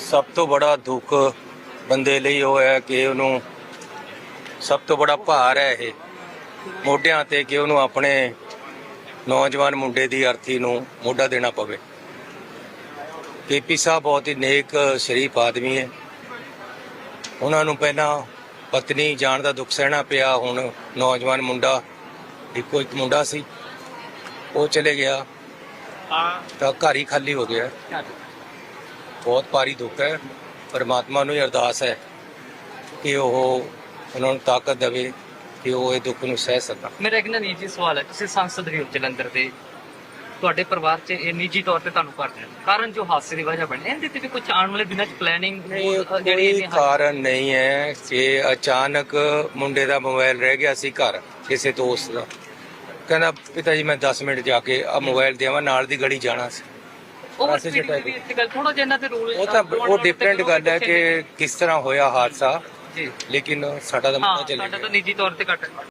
ਸਭ ਤੋਂ ਬੜਾ ਦੁੱਖ ਬੰਦੇ ਲਈ ਉਹ ਹੈ ਕਿ ਉਹਨੂੰ ਸਭ ਤੋਂ ਬੜਾ ਭਾਰ ਹੈ ਇਹ। ਮੋਢਿਆਂ ਤੇ ਕਿ ਉਹਨੂੰ ਆਪਣੇ ਨੌਜਵਾਨ ਮੁੰਡੇ ਦੀ ਅਰਥੀ ਨੂੰ ਮੋਢਾ ਦੇਣਾ ਪਵੇ। ਕੇਪੀ ਸਾਹਿਬ ਬਹੁਤ ਹੀ ਨੇਕ, ਸ਼ਰੀਫ ਆਦਮੀ ਹੈ। ਉਹਨਾਂ ਨੂੰ ਪਹਿਲਾਂ ਪਤਨੀ ਜਾਣ ਦਾ ਦੁੱਖ ਸਹਿਣਾ ਪਿਆ, ਹੁਣ ਨੌਜਵਾਨ ਮੁੰਡਾ, ਇੱਕੋ ਇੱਕ ਮੁੰਡਾ ਸੀ। ਉਹ ਚਲੇ ਗਿਆ। ਤਾਂ ਘਰ ਹੀ ਖਾਲੀ ਹੋ ਗਿਆ। ਬਹੁਤ ਭਾਰੀ ਦੁੱਖ ਹੈ। ਪਰਮਾਤਮਾ ਨੂੰ ਹੀ ਅਰਦਾਸ ਹੈ ਕਿ ਉਹ ਉਹਨਾਂ ਨੂੰ ਤਾਕਤ ਦੇਵੇ ਕਿ ਉਹ ਇਹ ਦੁੱਖ ਨੂੰ ਸਹਿ ਸਕਣ। ਮੇਰਾ ਇੱਕ ਨਾ ਨਿੱਜੀ ਸਵਾਲ ਹੈ। ਤੁਸੀਂ ਸੰਸਦ ਦੇ ਵਿੱਚ ਜਲੰਧਰ ਦੇ ਤੁਹਾਡੇ ਪਰਿਵਾਰ 'ਚ ਇਹ ਨਿੱਜੀ ਤੌਰ ਤੇ ਤੁਹਾਨੂੰ ਕਰਦੇ ਨੇ। ਕਾਰਨ ਜੋ ਹਾਦਸੇ ਦੀ ਵਜ੍ਹਾ ਬਣੀ ਇਹਦੇ ਤੇ ਵੀ ਕੁਝ ਆਉਣ ਵਾਲੇ ਦਿਨਾਂ 'ਚ ਪਲੈਨਿੰਗ ਜਿਹੜੀ ਇਹਨੇ ਕਾਰਨ ਨਹੀਂ ਹੈ ਕਿ ਅਚਾਨਕ ਮੁੰਡੇ ਦਾ ਮੋਬਾਈਲ ਰਹਿ ਗਿਆ ਸੀ ਘਰ ਕਿਸੇ ਦੋਸਤ ਦਾ। ਕਹਿੰਦਾ ਪਿਤਾ ਜੀ ਮੈਂ 10 ਮਿੰਟ ਜਾ ਕੇ ਆ ਮੋਬਾਈਲ ਦੇਵਾਂ ਨਾਲ ਦੀ ਗਲੀ ਜਾਣਾ ਸੀ। ਉਹ ਥੋੜਾ ਜਿਹਾ ਇਹਨਾਂ ਰੂਲ ਤਾਂ ਉਹ ਡਿਫਰੈਂਟ ਗੱਲ ਹੈ ਕਿ ਕਿਸ ਤਰ੍ਹਾਂ ਹੋਇਆ ਹਾਦਸਾ। ਜੀ। ਲੇਕਿਨ ਸਾਡਾ ਤਾਂ ਹਾਂ ਮੁੰਡਾ ਚੱਲ ਸਾਡਾ ਤਾਂ ਨਿੱਜੀ ਤੌਰ ਤੇ ਘੱਟ